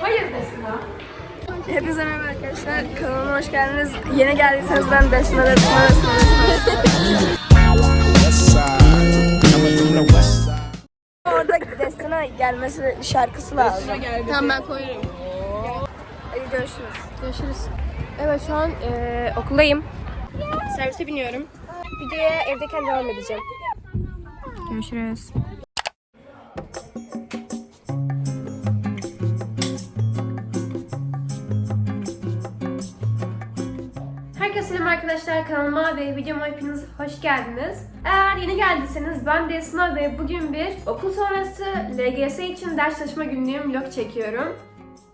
Hayır Desna. Hepinize merhaba arkadaşlar. Kanalıma hoş geldiniz. Yeni geldiyseniz ben west side. Orada Destina gelmesi şarkısı lazım. Tamam ben koyarım. Hadi görüşürüz. Görüşürüz. Evet şu an eee, okuldayım. Servise biniyorum. Videoya evdeyken devam edeceğim. Görüşürüz. Selam arkadaşlar kanalıma ve videoma hepiniz hoş geldiniz. Eğer yeni geldiyseniz ben Desna ve bugün bir okul sonrası LGS için ders çalışma günlüğüm vlog çekiyorum.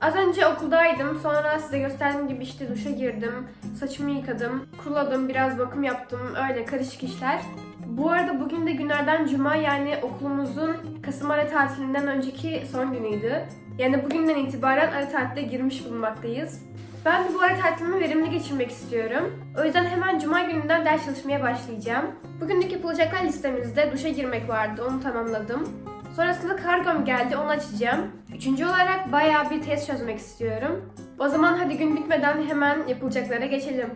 Az önce okuldaydım. Sonra size gösterdiğim gibi işte duşa girdim. Saçımı yıkadım. Kuruladım. Biraz bakım yaptım. Öyle karışık işler. Bu arada bugün de günlerden cuma yani okulumuzun Kasım ara tatilinden önceki son günüydü. Yani bugünden itibaren ara tatile girmiş bulunmaktayız. Ben bu ara tatilimi verimli geçirmek istiyorum. O yüzden hemen cuma gününden ders çalışmaya başlayacağım. Bugünlük yapılacaklar listemizde duşa girmek vardı. Onu tamamladım. Sonrasında kargom geldi. Onu açacağım. Üçüncü olarak bayağı bir test çözmek istiyorum. O zaman hadi gün bitmeden hemen yapılacaklara geçelim.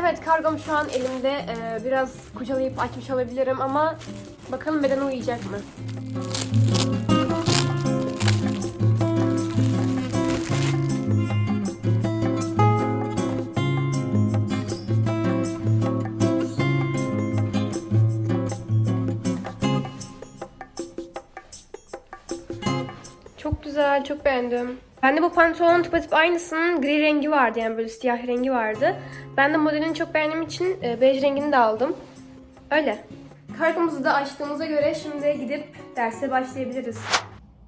Evet kargom şu an elimde. Ee, biraz kucalayıp açmış olabilirim ama bakalım beden uyuyacak mı? Güzel, çok beğendim. Ben de bu pantolonun tıpatıp aynısının gri rengi vardı yani böyle siyah rengi vardı. Ben de modelini çok beğendiğim için e, bej rengini de aldım. Öyle. Kargomuzu da açtığımıza göre şimdi gidip derse başlayabiliriz.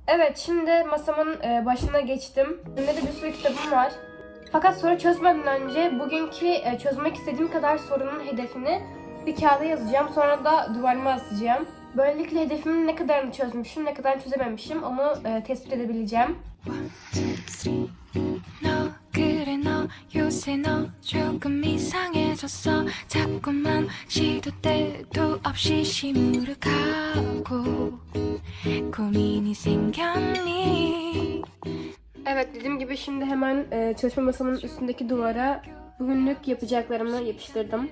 Evet, şimdi masamın e, başına geçtim. Önümde de bir sürü kitabım var. Fakat soru çözmeden önce bugünkü e, çözmek istediğim kadar sorunun hedefini bir kağıda yazacağım. Sonra da duvarıma asacağım. Böylelikle hedefimin ne kadarını çözmüşüm, ne kadarını çözememişim onu e, tespit edebileceğim. Evet dediğim gibi şimdi hemen e, çalışma masamın üstündeki duvara bugünlük yapacaklarımı yapıştırdım.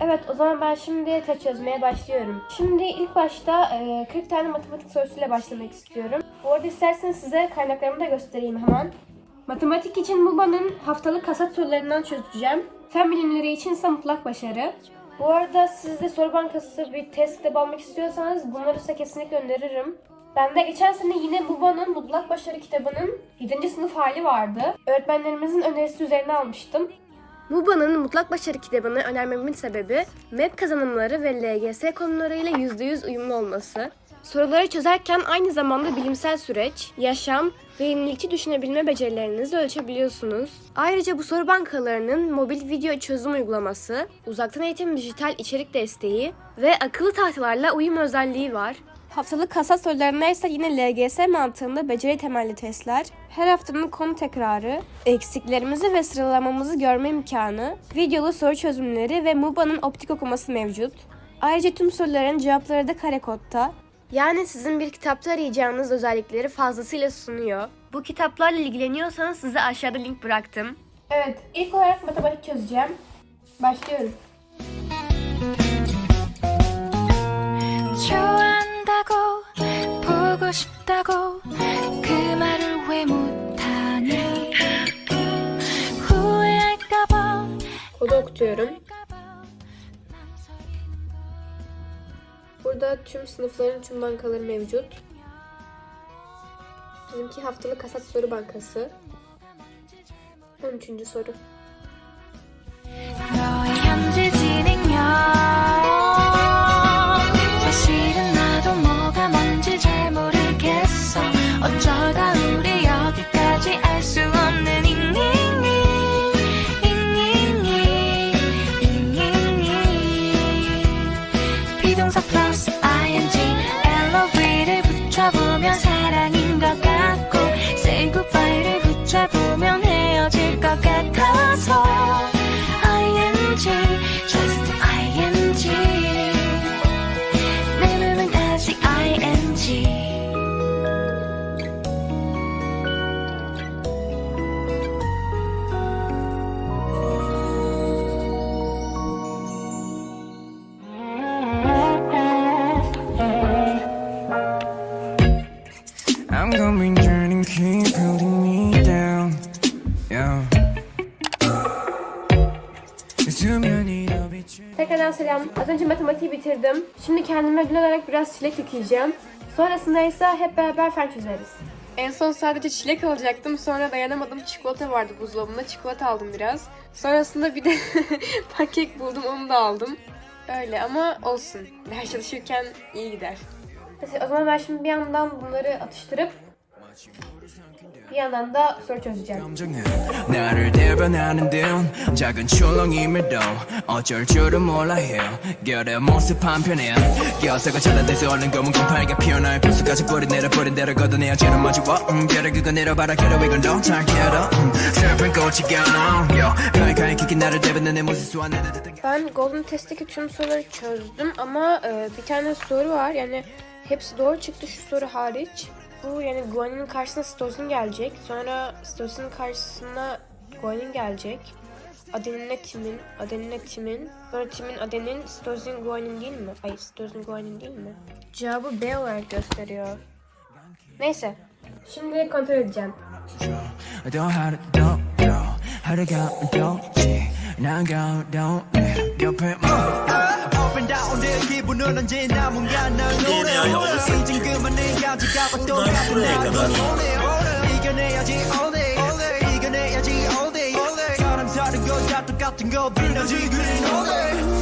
Evet o zaman ben şimdi test çözmeye başlıyorum. Şimdi ilk başta e, 40 tane matematik sorusuyla başlamak istiyorum. Bu arada isterseniz size kaynaklarımı da göstereyim hemen. Matematik için MUBA'nın haftalık kasat sorularından çözeceğim. Fen bilimleri için ise mutlak başarı. Bu arada siz de soru bankası bir test kitabı almak istiyorsanız bunları size kesinlikle öneririm. Ben de geçen sene yine MUBA'nın mutlak başarı kitabının 7. sınıf hali vardı. Öğretmenlerimizin önerisi üzerine almıştım. MUBA'nın mutlak başarı kitabını önermemin sebebi MEP kazanımları ve LGS konularıyla %100 uyumlu olması. Soruları çözerken aynı zamanda bilimsel süreç, yaşam ve yenilikçi düşünebilme becerilerinizi ölçebiliyorsunuz. Ayrıca bu soru bankalarının mobil video çözüm uygulaması, uzaktan eğitim dijital içerik desteği ve akıllı tahtalarla uyum özelliği var. Haftalık kasa sorularında ise yine LGS mantığında beceri temelli testler, her haftanın konu tekrarı, eksiklerimizi ve sıralamamızı görme imkanı, videolu soru çözümleri ve MUBA'nın optik okuması mevcut. Ayrıca tüm soruların cevapları da kare. Yani sizin bir kitapta arayacağınız özellikleri fazlasıyla sunuyor. Bu kitaplarla ilgileniyorsanız size aşağıda link bıraktım. Evet, ilk olarak matematik çözeceğim. Başlıyorum. 보고 싶다고 그 말을 왜 못하니 후회할까봐 Kodu okutuyorum. Burada tüm sınıfların tüm bankaları mevcut. Bizimki haftalık kasat soru bankası. 13. soru. 너의 현재 진 보면 사 başlayacağım. Az önce matematiği bitirdim. Şimdi kendime ödül olarak biraz çilek yükleyeceğim. Sonrasında ise hep beraber fen çözeriz. En son sadece çilek alacaktım. Sonra dayanamadım. Çikolata vardı buzdolabında. Çikolata aldım biraz. Sonrasında bir de pankek buldum. Onu da aldım. Öyle ama olsun. Ders çalışırken iyi gider. Neyse, o zaman ben şimdi bir yandan bunları atıştırıp bir yandan da soru çözeceğim. 감정은 나를 대변하는 듯 작은 출렁임에도 어쩔 줄은 몰라 해 결의 모습 한편에 껴서가 잘라내서 얼른 검은 곰팔게 피어날 필수까지 뿌리 내려버린 대로 걷어내야 쟤는 마주워 음, 별을 그거 내려봐라 괴로 이건 너잘 괴로 음, 슬픈 꽃이 겨눠 가이가이 키키 나를 대변해 내 모습 쏘아 내내 듯한 Ben Golden Test'teki tüm soruları çözdüm ama e, bir tane soru var. Yani hepsi doğru çıktı şu soru hariç. Bu yani Guan'in karşısına Stozin gelecek. Sonra Stozin karşısına Guan'in gelecek. Adenin'le Tim'in, Adenin'le Tim'in. Sonra Tim'in Adenin, Stozin Guan'in değil mi? Ay Stozin Guan'in değil mi? Cevabı B olarak gösteriyor. Neyse. Şimdi kontrol edeceğim. 이겨내야지 가고 또 가고 나고 이겨내야지 all day 이겨내야지 all day all day 사람 사는 거다 똑같은 거 빌려지 그린 all day